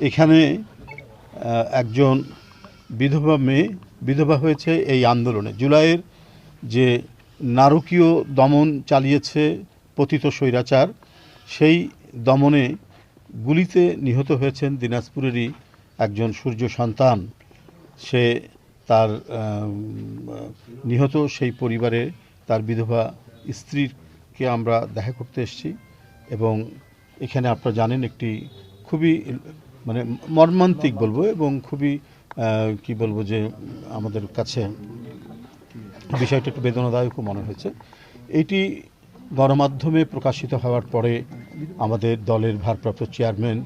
এখানে একজন বিধবা মেয়ে, বিধবা হয়েছে এই আন্দোলনে। জুলাইয়ের যে নারকীয় দমন চালিয়েছে পতিত স্বৈরাচার, সেই দমনে গুলিতে নিহত হয়েছেন দিনাজপুরেরই একজন সূর্য সন্তান। সে তার নিহত সেই পরিবারে তার বিধবা স্ত্রীকে আমরা দেখা করতে এসেছি এবং এখানে আপনারা জানেন একটি খুবই মানে মর্মান্তিক বলব এবং খুবই কি বলব যে আমাদের কাছে বিষয়টা একটু বেদনাদায়কও মনে হয়েছে। এটি গণমাধ্যমে প্রকাশিত হওয়ার পরে আমাদের দলের ভারপ্রাপ্ত চেয়ারম্যান,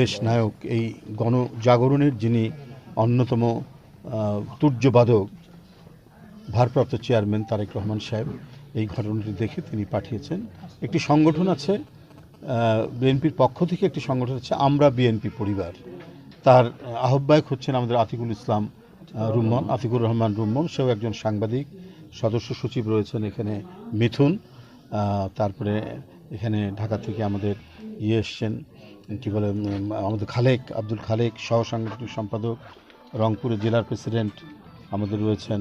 দেশনায়ক, এই গণজাগরণের যিনি অন্যতম তুর্যবাদক ভারপ্রাপ্ত চেয়ারম্যান তারেক রহমান সাহেব, এই ঘটনাটি দেখে তিনি পাঠিয়েছেন। একটি সংগঠন আছে বিএনপির পক্ষ থেকে একটি সংগঠন হচ্ছে আমরা বিএনপি পরিবার। তার আহ্বায়ক হচ্ছেন আমাদের আতিকুল ইসলাম রুম্মন, আতিকুর রহমান রুম্মন, সেও একজন সাংবাদিক, সদস্য সচিব রয়েছেন এখানে মিথুন তারপরে এখানে ঢাকা থেকে আমাদের ইয়ে এসছেন, কী বলে আমাদের খালেক, আব্দুল খালেক সহ সাংগঠনিক সম্পাদক, রংপুরের জেলার প্রেসিডেন্ট আমাদের রয়েছেন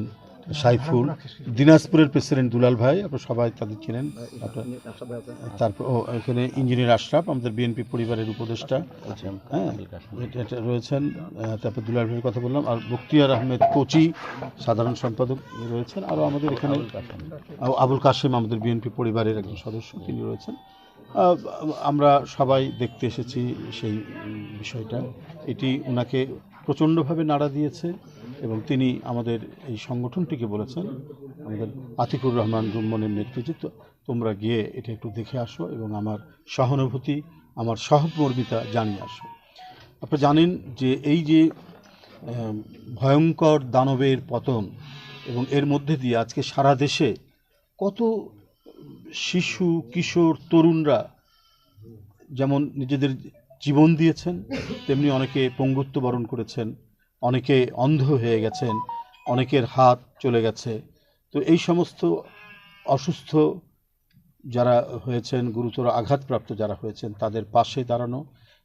সাইফুল দিনাজপুরের প্রেসিডেন্ট দুলাল ভাই আপনার সবাই তাদের চিনেন। তারপর ও এখানে ইঞ্জিনিয়ার আশরাফ আমাদের বিএনপি পরিবারের উপদেষ্টা। হ্যাঁ এটা- এটা রয়েছেন তারপর দুলাল ভাইয়ের কথা বললাম। আর বখতিয়ার আহমেদ কোচি সাধারণ সম্পাদক রয়েছেন। আরও আমাদের এখানে আবুল কাশেম আমাদের বিএনপি পরিবারের একজন সদস্য তিনি রয়েছেন। আমরা সবাই দেখতে এসেছি সেই বিষয়টা। এটি ওনাকে প্রচণ্ডভাবে নাড়া দিয়েছে এবং তিনি আমাদের এই সংগঠনটিকে বলেছেন, আমাদের আতিকুর রহমান রুম্মনের নেতৃত্বে তোমরা গিয়ে এটা একটু দেখে আসো এবং আমার সহানুভূতি, আমার সহমর্মিতা জানিয়ে আসো। আপনারা জানেন যে এই যে ভয়ঙ্কর দানবের পতন এবং এর মধ্যে দিয়ে আজকে সারা দেশে কত শিশু, কিশোর, তরুণরা যেমন নিজেদের জীবন দিয়েছেন, তেমনি অনেকে পঙ্গুত্ব বরণ করেছেন, অনেকে অন্ধ হয়ে গেছেন, অনেকের হাত চলে গেছে। তো এই সমস্ত অসুস্থ যারা হয়েছেন, গুরুতর আঘাতপ্রাপ্ত যারা হয়েছেন, তাদের পাশে দাঁড়ানো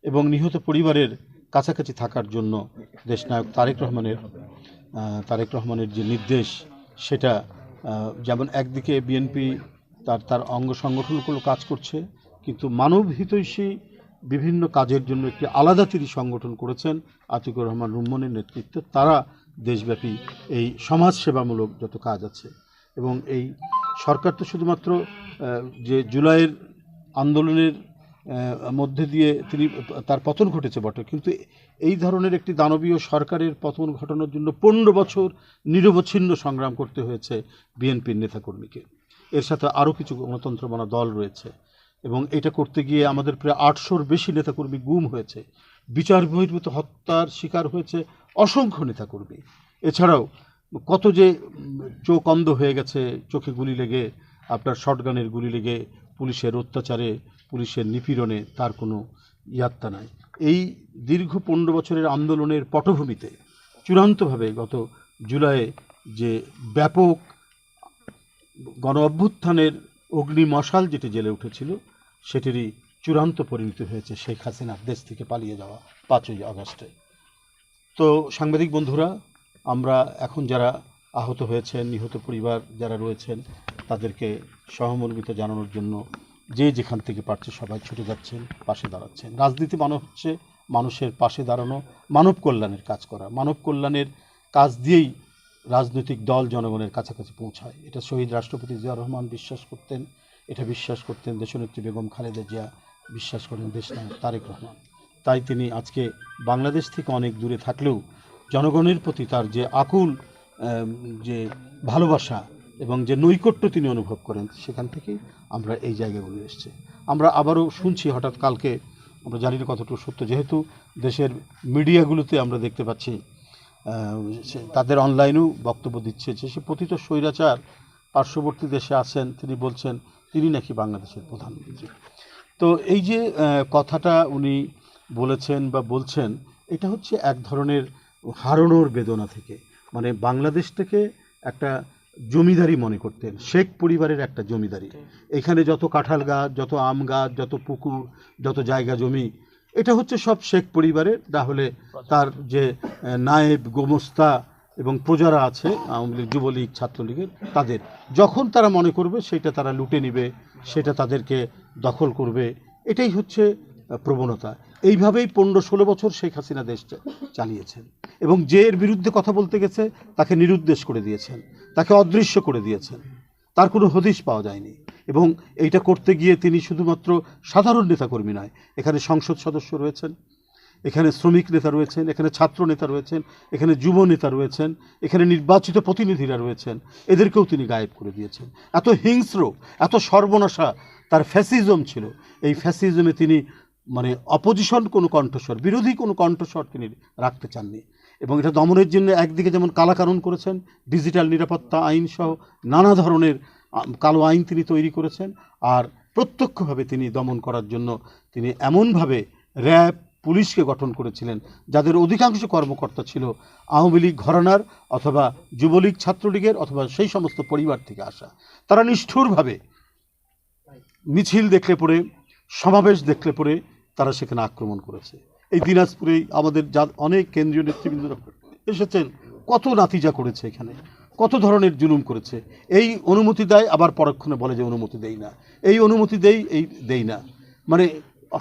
এবং নিহত পরিবারের কাছাকাছি থাকার জন্য দেশনায়ক তারেক রহমানের তারেক রহমানের যে নির্দেশ, সেটা যেমন একদিকে বিএনপি তার তার অঙ্গ সংগঠনগুলো কাজ করছে, কিন্তু মানব হিতৈষী বিভিন্ন কাজের জন্য একটি আলাদা তিনি সংগঠন করেছেন আতিকুর রহমান রুম্মনের নেতৃত্বে। তারা দেশব্যাপী এই সমাজসেবামূলক যত কাজ আছে এবং এই সরকার তো শুধুমাত্র যে জুলাইয়ের আন্দোলনের মধ্যে দিয়ে তিনি তার পতন ঘটেছে বটে, কিন্তু এই ধরনের একটি দানবীয় সরকারের পতন ঘটানোর জন্য পনেরো বছর নিরবচ্ছিন্ন সংগ্রাম করতে হয়েছে বিএনপির নেতাকর্মীকে। এর সাথে আরও কিছু গণতন্ত্রমানা দল রয়েছে। এবং এটা করতে গিয়ে আমাদের প্রায় আটশোর বেশি নেতাকর্মী গুম হয়েছে। বিচার বহির্ভূত হত্যার শিকার হয়েছে অসংখ্য নেতাকর্মী। এছাড়াও কত যে চোখ অন্ধ হয়ে গেছে, চোখে গুলি লেগে, আপনার শটগানের গুলি লেগে, পুলিশের অত্যাচারে, পুলিশের নিপীড়নে তার কোনো ইয়াত্তা নাই। এই দীর্ঘ পনেরো বছরের আন্দোলনের পটভূমিতে চূড়ান্তভাবে গত জুলাইয়ে যে ব্যাপক গণ অভ্যুত্থানের অগ্নি মশাল যেটি জেলে উঠেছিল সেটিরই চূড়ান্ত পরিণতি হয়েছে শেখ হাসিনার দেশ থেকে পালিয়ে যাওয়া পাঁচই আগস্টে। তো সাংবাদিক বন্ধুরা, আমরা এখন যারা আহত হয়েছেন, নিহত পরিবার যারা রয়েছেন, তাদেরকে সহমর্মিতা জানানোর জন্য যে যেখান থেকে পারছে সবাই ছুটে যাচ্ছেন, পাশে দাঁড়াচ্ছেন। রাজনীতি মানে হচ্ছে মানুষের পাশে দাঁড়ানো, মানব কল্যাণের কাজ করা। মানব কল্যাণের কাজ দিয়েই রাজনৈতিক দল জনগণের কাছাকাছি পৌঁছায়। এটা শহীদ রাষ্ট্রপতি জিয়া রহমান বিশ্বাস করতেন। এটা বিশ্বাস করতেন দেশনেত্রী বেগম খালেদা জিয়া, বিশ্বাস করেন দেশনায়ক তারেক রহমান। তাই তিনি আজকে বাংলাদেশ থেকে অনেক দূরে থাকলেও জনগণের প্রতি তার যে আকুল যে ভালোবাসা এবং যে নৈকট্য তিনি অনুভব করেন, সেখান থেকেই আমরা এই জায়গাগুলো এসেছি। আমরা আবারও শুনছি হঠাৎ কালকে, আমরা জানি না কতটুকু সত্য, যেহেতু দেশের মিডিয়াগুলোতে আমরা দেখতে পাচ্ছি তাদের অনলাইনেও বক্তব্য দিচ্ছে যে সে পতিত স্বৈরাচার পার্শ্ববর্তী দেশে আছেন, তিনি বলছেন তিনি নাকি বাংলাদেশের প্রধানমন্ত্রী তো এই যে কথাটা উনি বলেছেন বা বলছেন, এটা হচ্ছে এক ধরনের হারানোর বেদনা থেকে। মানে বাংলাদেশ থেকে একটা জমিদারি মনে করতেন, শেখ পরিবারের একটা জমিদারি। এখানে যত কাঁঠাল গাছ, যত আম গাছ, যত পুকুর, যত জায়গা জমি, এটা হচ্ছে সব শেখ পরিবারের। তাহলে তার যে নায়েব গোমস্তা এবং প্রজারা আছে, আওয়ামী লীগ, যুবলীগ, ছাত্রলীগের, তাদের। যখন তারা মনে করবে সেটা তারা লুটে নিবে, সেটা তাদেরকে দখল করবে, এটাই হচ্ছে প্রবণতা। এইভাবেই পনেরো ষোলো বছর শেখ হাসিনা দেশ চালিয়েছেন। এবং যে এর বিরুদ্ধে কথা বলতে গেছে, তাকে নিরুদ্দেশ করে দিয়েছেন, তাকে অদৃশ্য করে দিয়েছেন। তার কোনো হদিশ পাওয়া যায়নি। এবং এইটা করতে গিয়ে তিনি শুধুমাত্র সাধারণ নেতাকর্মী নয়, এখানে সংসদ সদস্য রয়েছেন এখানে শ্রমিক নেতা রয়েছেন, এখানে ছাত্র নেতা রয়েছেন, এখানে যুব নেতা রয়েছেন, এখানে নির্বাচিত প্রতিনিধিরা রয়েছেন, এদেরকেও তিনি গায়েব করে দিয়েছেন। এত হিংস্র, এত সর্বনাশা তার ফ্যাসিজম ছিল। এই ফ্যাসিজমে তিনি মানে অপোজিশন কোনো কণ্ঠস্বর, বিরোধী কোনো কণ্ঠস্বর তিনি রাখতে চাননি। এবং এটা দমনের জন্য একদিকে যেমন কালাকানুন করেছেন, ডিজিটাল নিরাপত্তা আইন সহ নানা ধরনের কালো আইন তিনি তৈরি করেছেন, আর প্রত্যক্ষভাবে তিনি দমন করার জন্য তিনি এমনভাবে র্যাব পুলিশকে গঠন করেছিলেন, যাদের অধিকাংশ কর্মকর্তা ছিল আওয়ামী লীগ ঘরানার অথবা যুবলীগ ছাত্রলীগের অথবা সেই সমস্ত পরিবার থেকে আসা। তারা নিষ্ঠুরভাবে মিছিল দেখলে পরে সমাবেশ দেখলে পরে তারা সেখানে আক্রমণ করেছে। এই দিনাজপুরেই আমাদের যা অনেক কেন্দ্রীয় নেতৃবৃন্দ এসেছেন, কত নাতিজা করেছে এখানে, কত ধরনের জুলুম করেছে। এই অনুমতি দেয়, আবার পরক্ষণে বলে যে অনুমতি দেই না। এই অনুমতি দেই, এই দেই না। মানে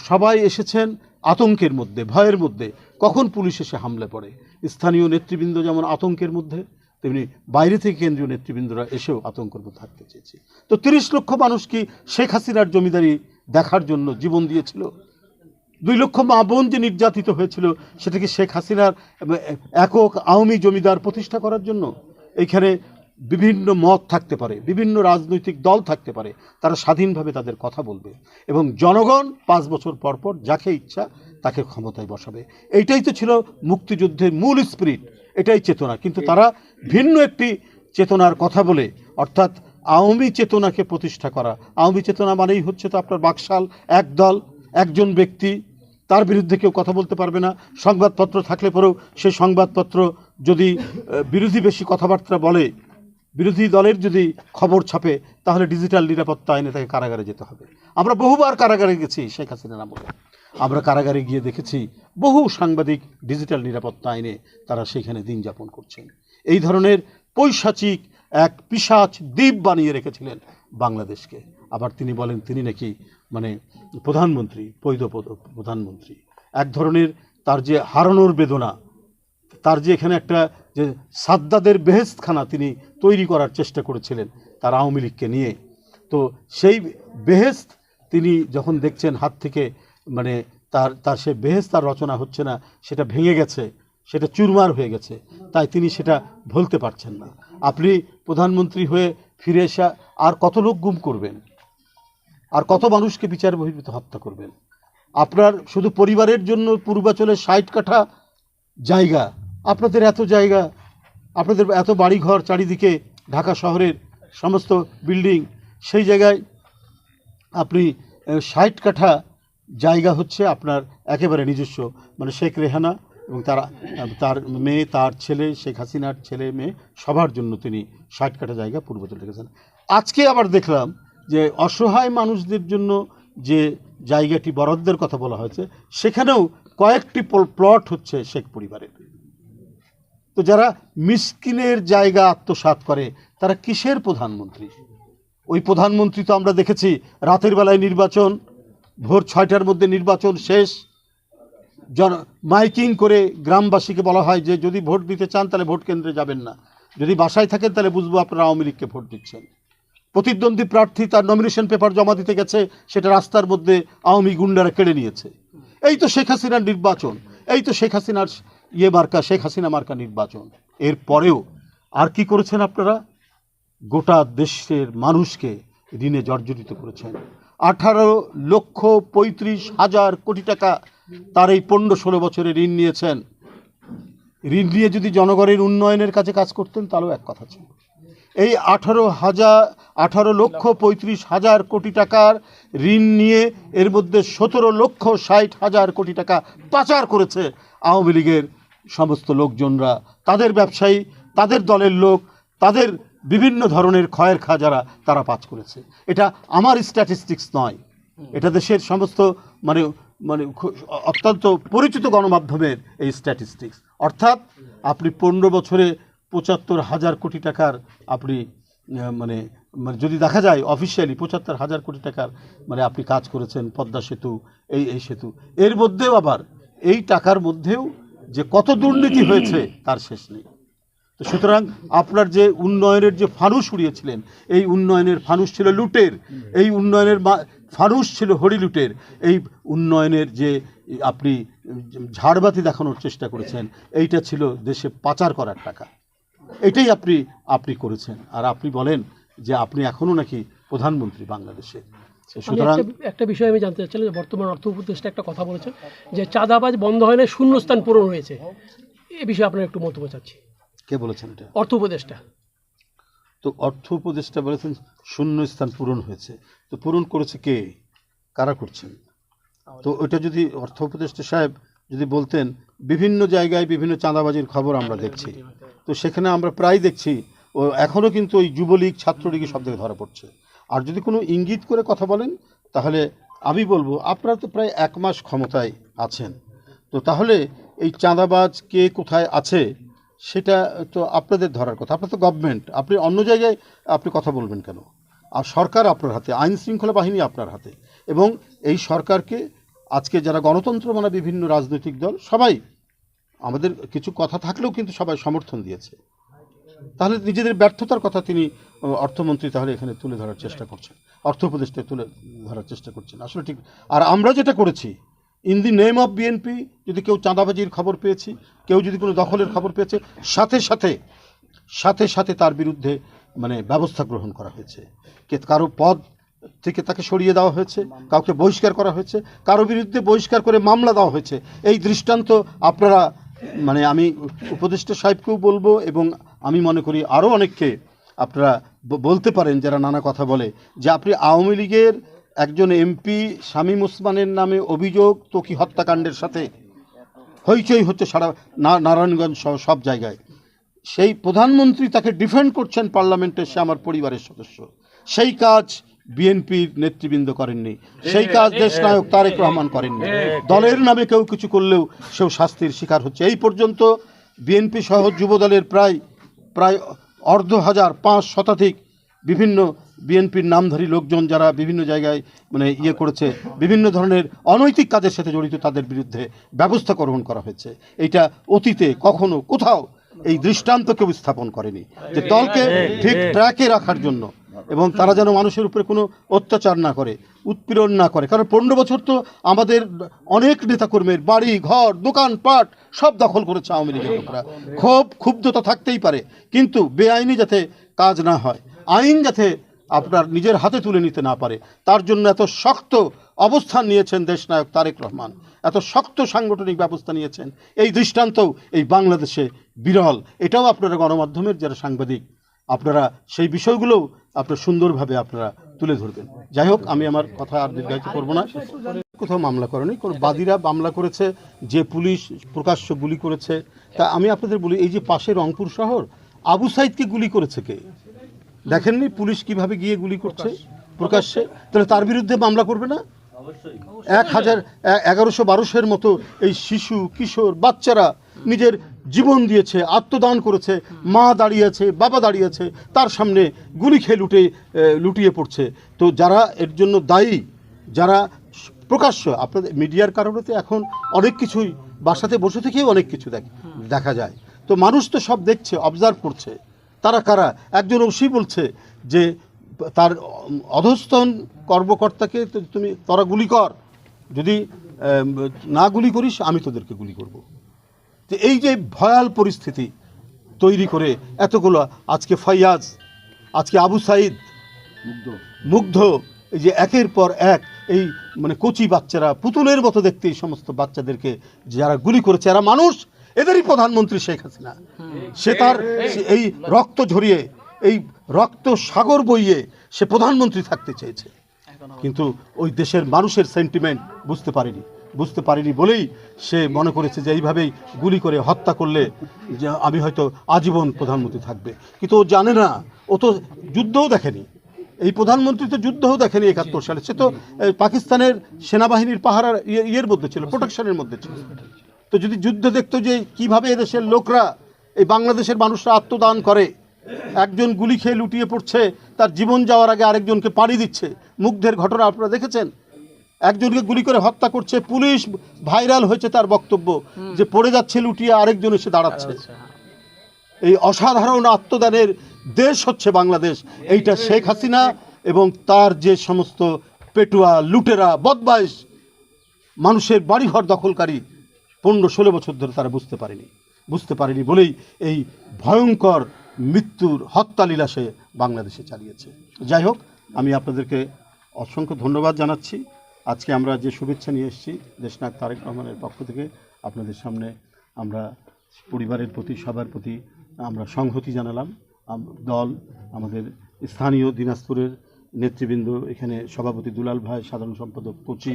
সবাই এসেছেন আতঙ্কের মধ্যে, ভয়ের মধ্যে, কখন পুলিশ এসে হামলা পড়ে স্থানীয় নেতৃবৃন্দ যেমন আতঙ্কের মধ্যে, তেমনি বাইরে থেকে কেন্দ্রীয় নেতৃবৃন্দরা এসেও আতঙ্কের মধ্যে থাকতে চেয়েছে। তো তিরিশ লক্ষ মানুষ কি শেখ হাসিনার জমিদারি দেখার জন্য জীবন দিয়েছিল? দুই লক্ষ মা বোন যে নির্যাতিত হয়েছিল, সেটা কি শেখ হাসিনার একক আওয়ামী জমিদার প্রতিষ্ঠা করার জন্য? এইখানে বিভিন্ন মত থাকতে পারে, বিভিন্ন রাজনৈতিক দল থাকতে পারে, তারা স্বাধীনভাবে তাদের কথা বলবে এবং জনগণ পাঁচ বছর পর পর যাকে ইচ্ছা তাকে ক্ষমতায় বসাবে। এইটাই তো ছিল মুক্তিযুদ্ধের মূল স্পিরিট এটাই চেতনা। কিন্তু তারা ভিন্ন একটি চেতনার কথা বলে, অর্থাৎ আওয়ামী চেতনাকে প্রতিষ্ঠা করা। আওয়ামী চেতনা মানেই হচ্ছে তো আপনার বাকশাল এক দল একজন ব্যক্তি। তার বিরুদ্ধে কেউ কথা বলতে পারবে না। সংবাদপত্র থাকলে পরেও সেই সংবাদপত্র যদি বিরোধী বেশি কথাবার্তা বলে বিরোধী দলের যদি খবর ছাপে, তাহলে ডিজিটাল নিরাপত্তা আইনে তাকে কারাগারে যেতে হবে। আমরা বহুবার কারাগারে গেছি, শেখ হাসিনার আমলে। আমরা কারাগারে গিয়ে দেখেছি, বহু সাংবাদিক ডিজিটাল নিরাপত্তা আইনে তারা সেখানে দিন যাপন করছেন। এই ধরনের পৈশাচিক এক পিশাচ দ্বীপ বানিয়ে রেখেছিলেন বাংলাদেশকে। আবার তিনি বলেন, তিনি নাকি মানে প্রধানমন্ত্রী পদ- প্রধানমন্ত্রী। এক ধরনের তার যে হারানোর বেদনা তার যে এখানে একটা যে সাদ্দাদের বেহেস্তখানা তিনি তৈরি করার চেষ্টা করেছিলেন তার আওয়ামী লীগকে নিয়ে। তো সেই বেহেস্ত তিনি যখন দেখছেন হাত থেকে মানে তার তার সে বেহেস্ত তার রচনা হচ্ছে না, সেটা ভেঙে গেছে, সেটা চুরমার হয়ে গেছে, তাই তিনি সেটা ভুলতে পারছেন না। আপনি প্রধানমন্ত্রী হয়ে ফিরে এসে আর কত লোক গুম করবেন? আর কত মানুষকে বিচার বহির্ভূত হত্যা করবেন? আপনার শুধু পরিবারের জন্য পূর্বাচলে ষাট কাঠা জায়গা আপনাদের এত জায়গা, আপনাদের এত বাড়িঘর চারিদিকে ঢাকা শহরের সমস্ত বিল্ডিং, সেই জায়গায় আপনি ষাট কাঠা জায়গা হচ্ছে আপনার একেবারে নিজস্ব। মানে শেখ রেহানা এবং তার তার মেয়ে, তার ছেলে, শেখ হাসিনার ছেলে, মেয়ে, সবার জন্য তিনি ষাট কাঠা জায়গা পূর্বাচল রেখেছেন আজকে আবার দেখলাম যে অসহায় মানুষদের জন্য যে জায়গাটি বরাদ্দের কথা বলা হয়েছে, সেখানেও কয়েকটি পল- প্লট হচ্ছে শেখ পরিবারের। তো যারা মিসকিনের জায়গা আত্মসাৎ করে, তারা কিসের প্রধানমন্ত্রী? ওই প্রধানমন্ত্রী তো আমরা দেখেছি, রাতের বেলায় নির্বাচন, ভোর ছয়টার মধ্যে নির্বাচন শেষ। জন, মাইকিং করে গ্রামবাসীকে বলা হয় যে, যদি ভোট দিতে চান, তাহলে ভোট কেন্দ্রে যাবেন না। যদি বাসায় থাকেন, তাহলে বুঝব আপনারা আওয়ামী লীগকে ভোট দিচ্ছেন। প্রতিদ্বন্দ্বী প্রার্থী তার নমিনেশন পেপার জমা দিতে গেছে, সেটা রাস্তার মধ্যে আওয়ামী গুন্ডারা কেড়ে নিয়েছে। এই তো শেখ হাসিনার নির্বাচন, এই তো শেখ হাসিনার ইয়ে মার্কা, শেখ হাসিনা মার্কা নির্বাচন। এর পরেও আর কি করেছেন আপনারা? গোটা দেশের মানুষকে ঋণে জর্জরিত করেছেন। আঠারো লক্ষ পঁয়ত্রিশ হাজার কোটি টাকা তার এই পনেরো ষোলো বছরে ঋণ নিয়েছেন। ঋণ নিয়ে যদি জনগণের উন্নয়নের কাছে কাজ করতেন, তাহলেও এক কথা ছিল। এই আঠারো হাজার, আঠারো লক্ষ পঁয়ত্রিশ হাজার কোটি টাকার ঋণ নিয়ে এর মধ্যে সতেরো লক্ষ ষাট হাজার কোটি টাকা পাচার করেছে আওয়ামী লীগের সমস্ত লোকজনরা তাদের ব্যবসায়ী তাদের দলের লোক তাদের বিভিন্ন ধরনের ক্ষয়ের খা যারা তারা পাচ করেছে। এটা আমার স্ট্যাটিস্টিক্স নয়। এটা দেশের সমস্ত মানে মানে অত্যন্ত পরিচিত গণমাধ্যমের এই স্ট্যাটিস্টিক্স অর্থাৎ আপনি পনেরো বছরে পঁচাত্তর হাজার কোটি টাকার আপনি মানে মানে যদি দেখা যায় অফিসিয়ালি পঁচাত্তর হাজার কোটি টাকার মানে আপনি কাজ করেছেন পদ্মা সেতু এই এই সেতু। এর মধ্যেও আবার এই টাকার মধ্যেও যে কত দুর্নীতি হয়েছে তার শেষ নেই। তো সুতরাং আপনার যে উন্নয়নের যে ফানুস উড়িয়েছিলেন, এই উন্নয়নের ফানুস ছিল লুটের, এই উন্নয়নের ফানুস ছিল হরি লুটের, এই উন্নয়নের যে আপনি ঝাড়বাতি দেখানোর চেষ্টা করেছেন, এইটা ছিল দেশে পাচার করার টাকা। এটাই আপনি আপনি করেছেন। আর আপনি বলেন যে আপনি এখনও নাকি প্রধানমন্ত্রী বাংলাদেশে। আমি সুতরাং একটা বিষয় আমি জানতে চাচ্ছিলাম যে বর্তমান অর্থ উপদেষ্টা একটা কথা বলেছেন যে চাঁদাবাজ বন্ধ হয় না শূন্যস্থান পূরণ হয়েছে। এ বিষয়ে আপনার একটু মন্তব্য চাচ্ছি। কে বলেছেন এটা? অর্থ উপদেষ্টা। তো অর্থ উপদেষ্টা বলেছেন শূন্য স্থান পূরণ হয়েছে। তো পূরণ করেছে কে? কারা করছেন? তো ওটা যদি অর্থ উপদেষ্টা সাহেব যদি বলতেন বিভিন্ন জায়গায় বিভিন্ন চাঁদাবাজির খবর আমরা দেখছি। তো সেখানে আমরা প্রায় দেখছি ও এখনও কিন্তু ওই যুবলীগ ছাত্রলীগই সব থেকে ধরা পড়ছে। আর যদি কোনো ইঙ্গিত করে কথা বলেন, তাহলে আমি বলব, আপনারা তো প্রায় এক মাস ক্ষমতায় আছেন। তো তাহলে এই চাঁদাবাজ কে কোথায় আছে, সেটা তো আপনাদের ধরার কথা। আপনার তো গভর্নমেন্ট আপনি অন্য জায়গায় আপনি কথা বলবেন কেন? আর সরকার আপনার হাতে, আইন শৃঙ্খলা বাহিনী আপনার হাতে। এবং এই সরকারকে আজকে যারা গণতন্ত্র মানে বিভিন্ন রাজনৈতিক দল, সবাই আমাদের কিছু কথা থাকলেও কিন্তু সবাই সমর্থন দিয়েছে। তাহলে নিজেদের ব্যর্থতার কথা তিনি অর্থমন্ত্রী তাহলে এখানে তুলে ধরার চেষ্টা করছেন। অর্থ উপদেষ্টা তুলে ধরার চেষ্টা করছেন। আসলে ঠিক, আর আমরা যেটা করেছি in the name of BNP যদি কেউ চাঁদাবাজির খবর পেয়েছি, কেউ যদি কোনো দখলের খবর পেয়েছে, সাথে সাথে সাথে সাথে তার বিরুদ্ধে মানে ব্যবস্থা গ্রহণ করা হয়েছে। কে, কারও পদ থেকে তাকে সরিয়ে দেওয়া হয়েছে, কাউকে বহিষ্কার করা হয়েছে, কারও বিরুদ্ধে বহিষ্কার করে মামলা দেওয়া হয়েছে। এই দৃষ্টান্ত আপনারা মানে আমি উপদেষ্টা সাহেবকেও বলব এবং আমি মনে করি আরও অনেককে আপনারা বলতে পারেন যারা নানা কথা বলে যে আপনি আওয়ামী লীগের একজন এমপি শামীম ওসমানের নামে অভিযোগ তোকি হত্যাকাণ্ডের সাথে হইচই হচ্ছে সারা নারায়ণগঞ্জ সহ সব জায়গায়। সেই প্রধানমন্ত্রী তাকে ডিফেন্ড করছেন পার্লামেন্টে সে আমার পরিবারের সদস্য। সেই কাজ বিএনপির নেতৃবৃন্দ করেননি। সেই কাজ দেশনায়ক তারেক রহমান করেননি। দলের নামে কেউ কিছু করলেও সেও শাস্তির শিকার হচ্ছে। এই পর্যন্ত বিএনপি সহ যুবদলের প্রায় প্রায় অর্ধ হাজার পাঁচ শতাধিক বিভিন্ন বিএনপির নামধারী লোকজন যারা বিভিন্ন জায়গায় মানে ইয়ে করেছে বিভিন্ন ধরনের অনৈতিক কাজের সাথে জড়িত তাদের বিরুদ্ধে ব্যবস্থা গ্রহণ করা হয়েছে। এইটা অতীতে কখনো কোথাও এই দৃষ্টান্ত কেউ স্থাপন করেনি। যে দলকে ঠিক ট্র্যাকে রাখার জন্য এবং তারা যেন মানুষের উপরে কোনো অত্যাচার না করে, উৎপীড়ন না করে। কারণ পনেরো বছর তো আমাদের অনেক নেতাকর্মীর বাড়ি, ঘর দোকানপাট সব দখল করেছে আওয়ামী লীগের লোকরা। ক্ষোভ, ক্ষুব্ধতা থাকতেই পারে, কিন্তু বেআইনি যাতে কাজ না হয়, আইন যাতে আপনার নিজের হাতে তুলে নিতে না পারে, তার জন্য এত শক্ত অবস্থান নিয়েছেন দেশনায়ক তারেক রহমান। এত শক্ত সাংগঠনিক ব্যবস্থা নিয়েছেন। এই দৃষ্টান্তও এই বাংলাদেশে বিরল। এটাও আপনারা গণমাধ্যমের যারা সাংবাদিক আপনারা সেই বিষয়গুলোও আপনার সুন্দরভাবে আপনারা তুলে ধরবেন। যাই হোক, আমি আমার কথা আর দীর্ঘায়িত করব না। কোথাও মামলা করেনি, কোনো বাদীরা মামলা করেছে, যে পুলিশ প্রকাশ্য গুলি করেছে। তা আমি আপনাদের বলি, এই যে পাশে রংপুর শহর, আবু সাইদকে গুলি করেছে কে? দেখেননি পুলিশ কীভাবে গিয়ে গুলি করছে প্রকাশ্যে? তাহলে তার বিরুদ্ধে মামলা করবে না? এক হাজার এগারোশো বারোশোর মতো এই শিশু, কিশোর, বাচ্চারা নিজের জীবন দিয়েছে, আত্মদান করেছে, মা দাঁড়িয়েছে, বাবা দাঁড়িয়েছে, তার সামনে গুলি খেয়ে লুটে লুটিয়ে পড়ছে। তো যারা এর জন্য দায়ী, যারা প্রকাশ্য, আপনাদের মিডিয়ার কারণে তো এখন অনেক কিছুই বাসাতে বসে থেকেই অনেক কিছু দেখ যায়। তো মানুষ তো সব দেখছে অবজার্ভ করছে। তারা কারা? একজন ওসি বলছে যে, তার অধস্তন কর্মকর্তাকে তুমি, তোরা গুলি কর। যদি না গুলি করিস, আমি তোদেরকে গুলি করব। তো এই যে ভয়াল পরিস্থিতি তৈরি করে এতগুলো আজকে ফয়াজ আজকে আবু সাইদ মুগ্ধ। এই যে একের পর এক এই মানে কচি বাচ্চারা পুতুলের মতো দেখতে এই সমস্ত বাচ্চাদেরকে যারা গুলি করেছে এরা মানুষ এদেরই প্রধানমন্ত্রী শেখ হাসিনা। সে তার সে- এই রক্ত ঝরিয়ে এই রক্ত সাগর বইয়ে সে প্রধানমন্ত্রী থাকতে চেয়েছে। কিন্তু ওই দেশের মানুষের সেন্টিমেন্ট বুঝতে পারেনি। বুঝতে পারেনি বলেই সে মনে করেছে যে এইভাবেই গুলি করে হত্যা করলে যে আমি হয়তো আজীবন প্রধানমন্ত্রী থাকবে। কিন্তু ও জানে না, ও তো যুদ্ধও দেখেনি। এই প্রধানমন্ত্রী তো যুদ্ধও দেখেনি একাত্তর সালে। সে তো পাকিস্তানের সেনাবাহিনীর পাহারার ইয়ে- ইয়ের মধ্যে ছিল, প্রোটেকশনের মধ্যে ছিল। তো যদি যুদ্ধ দেখতো যে কীভাবে এদেশের লোকরা, এই বাংলাদেশের মানুষরা আত্মদান করে, একজন গুলি খেয়ে লুটিয়ে পড়ছে, তার জীবন যাওয়ার আগে আরেকজনকে পাড়ি দিচ্ছে, মুগ্ধের ঘটনা আপনারা দেখেছেন? একজনকে গুলি করে হত্যা করছে পুলিশ ভাইরাল হয়েছে তার বক্তব্য। যে পড়ে যাচ্ছে লুটিয়ে আরেকজন এসে দাঁড়াচ্ছে। এই অসাধারণ আত্মদানের দেশ হচ্ছে বাংলাদেশ। এইটা শেখ হাসিনা এবং তার যে সমস্ত পেটুয়া লুটেরা বদমাইশ মানুষের বাড়িঘর দখলকারী পনেরো ষোলো বছর ধরে তারা বুঝতে পারেনি। বুঝতে পারেনি বলেই এই ভয়ঙ্কর মৃত্যুর হত্যালীলা সে বাংলাদেশে চালিয়েছে। যাই হোক আমি আপনাদেরকে অসংখ্য ধন্যবাদ জানাচ্ছি। আজকে আমরা যে শুভেচ্ছা নিয়ে এসেছি দেশনায়ক তারেক রহমানের পক্ষ থেকে আপনাদের সামনে আমরা পরিবারের প্রতি সবার প্রতি আমরা সংহতি জানালাম। দল আমাদের স্থানীয় দিনাজপুরের নেতৃবৃন্দ এখানে সভাপতি দুলাল ভাই সাধারণ সম্পাদক কোচি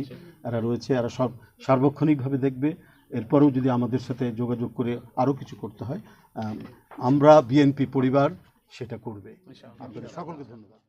এরা রয়েছে এরা সব সার্বক্ষণিকভাবে দেখবে। এরপরেও যদি আমাদের সাথে যোগাযোগ করে আরও কিছু করতে হয় আমরা বিএনপি পরিবার সেটা করবে। আপনাদের সকলকে ধন্যবাদ।